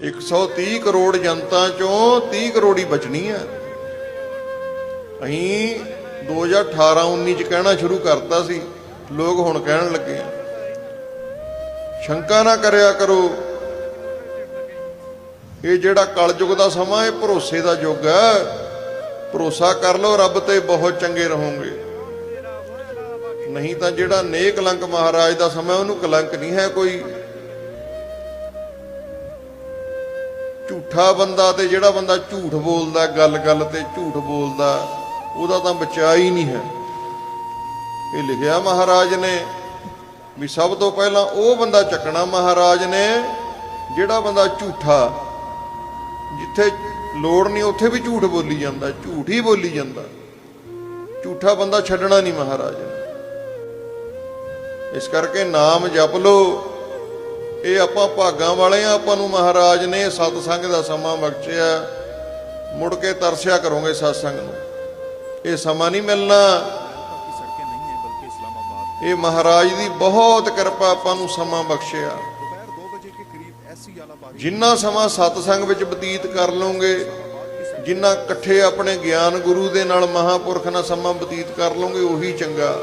130 ਕਰੋੜ ਜਨਤਾ ਚੋਂ 30 ਕਰੋੜ ਹੀ ਬਚਣੀ ਆ। ਅਸੀਂ 2018-19 ਚ ਕਹਿਣਾ ਸ਼ੁਰੂ ਕਰਤਾ ਸੀ। ਲੋਕ ਹੁਣ ਕਹਿਣ ਲੱਗੇ ਸ਼ੰਕਾ ਨਾ ਕਰਿਆ ਕਰੋ। ਇਹ ਜਿਹੜਾ ਕਲਯੁਗ ਦਾ ਸਮਾਂ, ਇਹ ਭਰੋਸੇ ਦਾ ਯੁੱਗ ਹੈ ਭਰੋਸਾ ਕਰ ਲਓ, ਰੱਬ ਤੇ ਬਹੁਤ ਚੰਗੇ ਰਹੋਗੇ। ਨਹੀਂ ਤਾਂ ਜਿਹੜਾ ਨੇਕ ਕਲੰਕ ਮਹਾਰਾਜ ਦਾ ਸਮਾਂ, ਉਹਨੂੰ ਕਲੰਕ ਨਹੀਂ ਹੈ ਕੋਈ। ਝੂਠਾ ਬੰਦਾ ਤੇ ਜਿਹੜਾ ਬੰਦਾ ਝੂਠ ਬੋਲਦਾ, ਗੱਲ-ਗੱਲ ਤੇ ਝੂਠ ਬੋਲਦਾ, ਉਹਦਾ ਤਾਂ ਬਚਾ ਹੀ ਨਹੀਂ ਹੈ। ਇਹ ਲਿਖਿਆ ਮਹਾਰਾਜ ਨੇ ਵੀ ਸਭ ਤੋਂ ਪਹਿਲਾਂ ਉਹ ਬੰਦਾ ਚੱਕਣਾ ਮਹਾਰਾਜ ਨੇ, ਜਿਹੜਾ ਬੰਦਾ ਝੂਠਾ, ਜਿੱਥੇ ਲੋੜ ਨਹੀਂ ਉੱਥੇ ਵੀ ਝੂਠ ਬੋਲੀ ਜਾਂਦਾ, ਝੂਠ ਹੀ ਬੋਲੀ ਜਾਂਦਾ। ਝੂਠਾ ਬੰਦਾ ਛੱਡਣਾ ਨਹੀਂ ਮਹਾਰਾਜ ਨੇ। ਇਸ ਕਰਕੇ ਨਾਮ ਜਪ ਲੋ ਇਹ ਆਪਾਂ ਭਾਗਾਂ ਵਾਲੇ ਆ, ਆਪਾਂ ਨੂੰ ਮਹਾਰਾਜ ਨੇ ਸਤਸੰਗ ਦਾ ਸਮਾਂ ਬਖਸ਼ਿਆ। ਮੁੜ ਕੇ ਤਰਸਿਆ ਕਰੋਗੇ ਸਤਸੰਗ ਨੂੰ। ਇਹ ਸਮਾਂ ਨਹੀਂ ਮਿਲਣਾ। ਇਹ ਮਹਾਰਾਜ ਦੀ ਬਹੁਤ ਕਿਰਪਾ ਆਪਾਂ ਨੂੰ ਸਮਾਂ ਬਖਸ਼ਿਆ। ਜਿੰਨਾ ਸਮਾਂ ਸਤਸੰਗ ਵਿੱਚ ਬਤੀਤ ਕਰ ਲਓਗੇ, ਜਿੰਨਾ ਇਕੱਠੇ ਆਪਣੇ ਗਿਆਨ ਗੁਰੂ ਦੇ ਨਾਲ ਮਹਾਪੁਰਖ ਨਾਲ ਸਮਾਂ ਬਤੀਤ ਕਰ ਲਓਗੇ, ਉਹੀ ਚੰਗਾ।